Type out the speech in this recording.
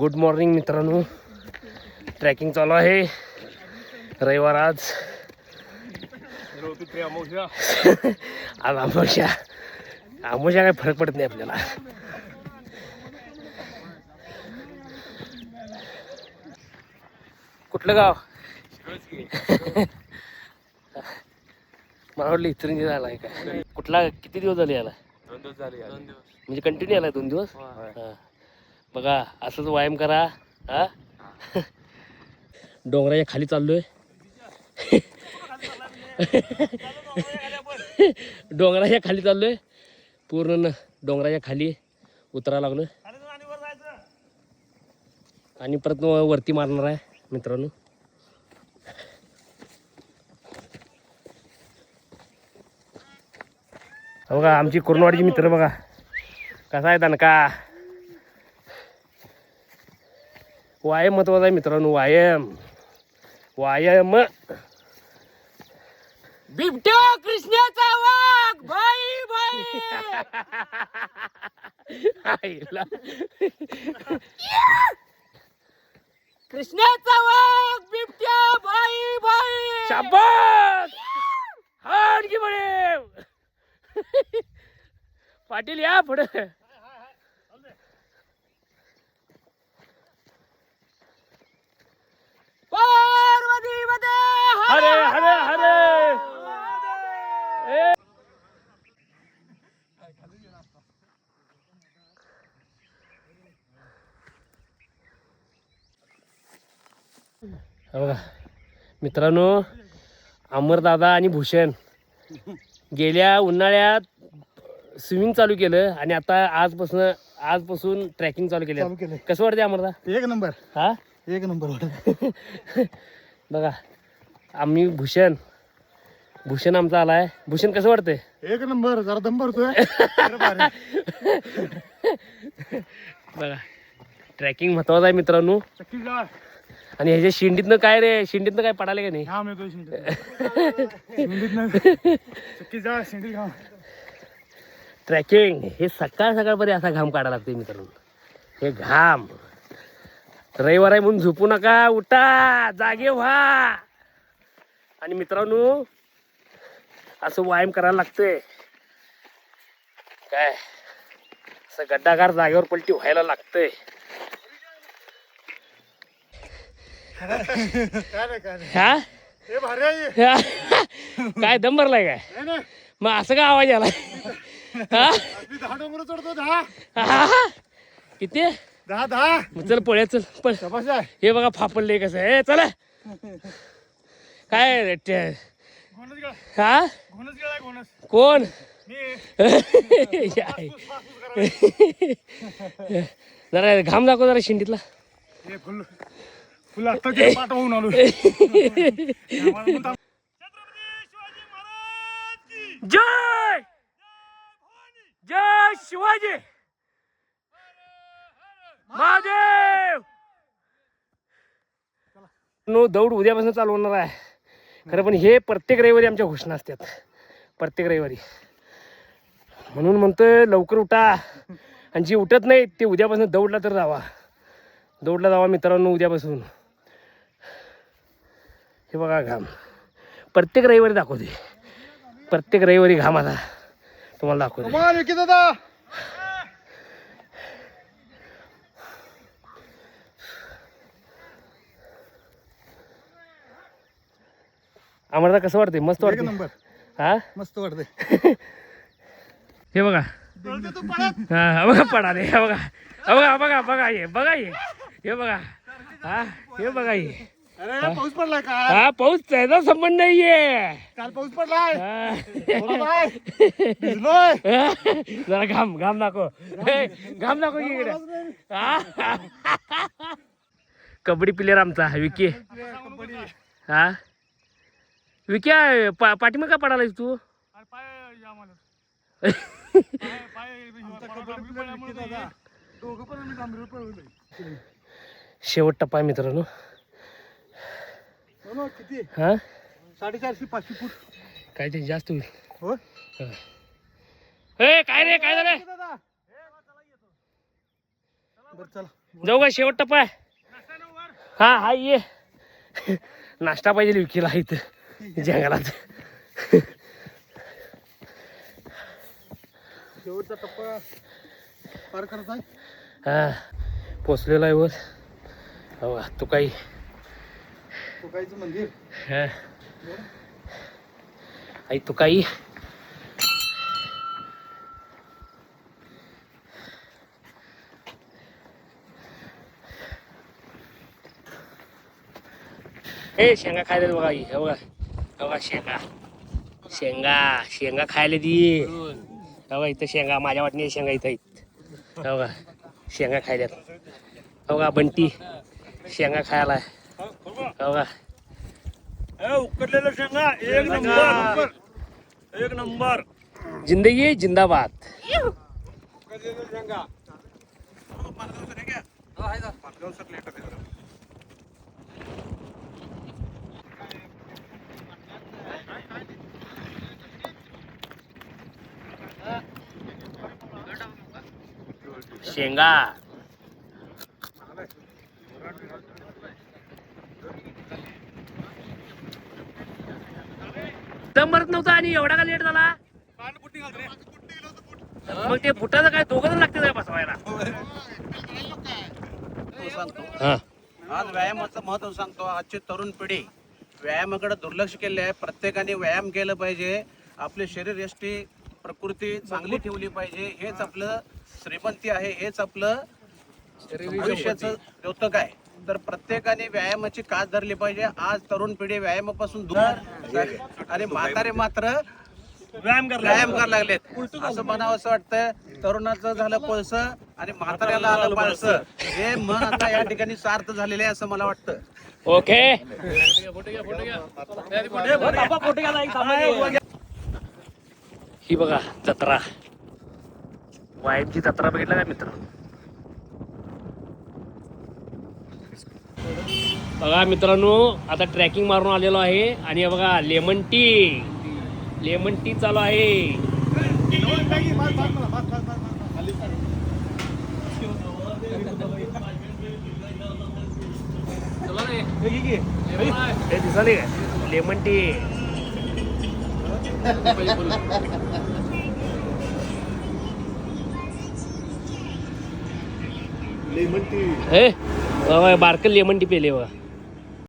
Good morning मित्रांनो. Tracking चालू आहे. रविवार आज. आज आमोशा. आमोशा काय फरक पडत नाही आपल्याला. कुठलं गाव? मला वाटलं इतरंजी झाला आहे काय. कुठला? किती दिवस झाले याला? दोन दिवस झाले दोन दिवस म्हणजे कंटिन्यू आलाय दोन दिवस. बघा असंच व्यायाम करा हा? डोंगराच्या खाली चाललोय. डोंगराच्या खाली चाललोय. पूर्ण न- डोंगराच्या खाली उतरा लागलो आणि परत वरती मारणार आहे मित्रांनो. बघा आमची कुर्नवाडीची मित्र बघा. कसा आहे दणका व्यायाम महत्त्वाचा आहे मित्रांनो व्यायाम व्यायाम बिबट्या कृष्णाचा वाघ भाई भाई. कृष्णाचा वाघ बिबट्या भाई भाई शाबास! हाड की बळे. पाटील या पुढे. बघा. मित्रांनो अमरदादा आणि भूषण गेल्या उन्हाळ्यात स्विमिंग चालू केलं आणि आता आजपासून आजपासून ट्रॅकिंग चालू केलं. कसं वाटते अमरदा? एक नंबर. हा? एक नंबर वाटत बघा आम्ही भूषण. भूषण आमचा आलाय. भूषण कसं वाटतंय? एक नंबर. जरा दम भरतोय. बघा ट्रॅकिंग महत्वाचं आहे मित्रांनो. आणि ह्याच्या शिंडीतनं काय रे? शिंडीतनं काय पडाले का नाही? घाम. ट्रॅकिंग हे सकाळ सकाळपर्यंत असा घाम काढायला लागते मित्रांनो. हे घाम. रविवार आहे म्हणून झोपू नका उठा जागे व्हा. आणि मित्रांनो असं व्यायाम करायला लागतंय. काय? असं गड्डागार जागेवर पलटी व्हायला लागतंय काय रे काय रे हा? हे काय दम भरलाय काय. मग असं का आवाज हा? हा? किती? दहा दहा. मग चल पळ्या चल पळ. हे बघा फापडले कसं आहे. चला. काय हा? कोण. जरा घाम दाखव जरा शिंडीतला फुल फुल आता ते पाठ होऊन आलो जय! जय शिवाजी! महादेव! नो दौड उद्यापासून चालू होणार आहे. खरं पण हे प्रत्येक रविवारी आमच्या घोषणा असतात. प्रत्येक रविवारी. म्हणून म्हणतोय लवकर उठा. आणि जी उठत नाही ते उद्यापासून दौडला तर जावा. दौडला जावा मित्रांनो उद्यापासून. हे बघा घाम. प्रत्येक रविवारी दाखवते. प्रत्येक रविवारी घामाचा तुम्हाला दाखवते. आम्हाला कसं वाटते मस्त वाटते नंबर. हा? मस्त वाटतंय. हे बघा. हा हा बघा पडाले हे बघा. हा बघा बघा बघा ये बघा ये हे बघा. हा हे बघा ये अरे पाऊस पडलाय काल हा पाऊस त्याचा संबंध नाहीये. काल पाऊस पडलाय. हा. थोडा बाय. भिजलोय. जरा घाम घाम दाखव. हे, घाम दाखव की इकडे. हा? कबड्डी प्लेअर आमचा विकी. हा. विकी आहे, पा पाठीमाग का पडालायस तू? दोघं पण आम्ही डांबरीवर पळवलोय. शेवट टप्पा आहे मित्रांनो. किती? हा? साडेचारशे पाचशे फूट. काय ते जास्त होईल. हो. ए काय रे काय झालं दादा. बरं चला. जाऊ का शेवट टप्पा? हा हा ये. नाश्ता पाहिजे विकीला इथं जंगलात. शेवटचा टप्पा पार करत आहे. हा पोचलेला आहे वर. हो तू काही तुकाईचं मंदिर? हा. आई तू काही. ए शेंगा खायला बघा आई, हे बघा. हे बघा शेंगा. शेंगा. शेंगा खायला दी. हे बघा इथं शेंगा. माझ्या वाटणी शेंगा इथं आहेत. हे बघा. शेंगा खायला. हो बघा बंटी. शेंगा खायला. उकडलेलं शेंगा एक नंबर एक नंबर. जिंदगी जिंदाबाद. उकडलेलं शेंगा. शेंगा. दम भरत नव्हता आणि एवढा का लेट झाला? मग ते बुटाचं काय दोघं लागते काय बसवायला? सांगतो हा. आज व्यायामाचं महत्त्व सांगतो. आजची तरुण पिढी व्यायामाकडे दुर्लक्ष केले आहे. प्रत्येकाने व्यायाम केलं पाहिजे. आपले शरीर यष्टी प्रकृती चांगली ठेवली पाहिजे. हेच आपलं श्रीमंती आहे. हेच आपलं भविष्याचं द्योतक आहे. तर प्रत्येकाने व्यायामाची कास धरली पाहिजे. आज तरुण पिढी व्यायामापासून दूर आणि म्हातारे मात्र व्यायाम कर व्यायाम करायला लागलेत. असं म्हणावं असं वाटतं तरुणाचं झालं कोळस आणि म्हाताऱ्याला आलं पाळस. हे मन आता या ठिकाणी सार्थ झालेले आहे असं मला वाटतं. ओके. ही बघा जत्रा. वाईफची जत्रा बघितला का मित्र? बघा मित्रांनो आता ट्रॅकिंग मारून आलेलो आहे. आणि हे बघा लेमन टी लेमन टी चालू आहे. दिसाले का लेमन टी हे बारकं लेमन टी पेले बघा.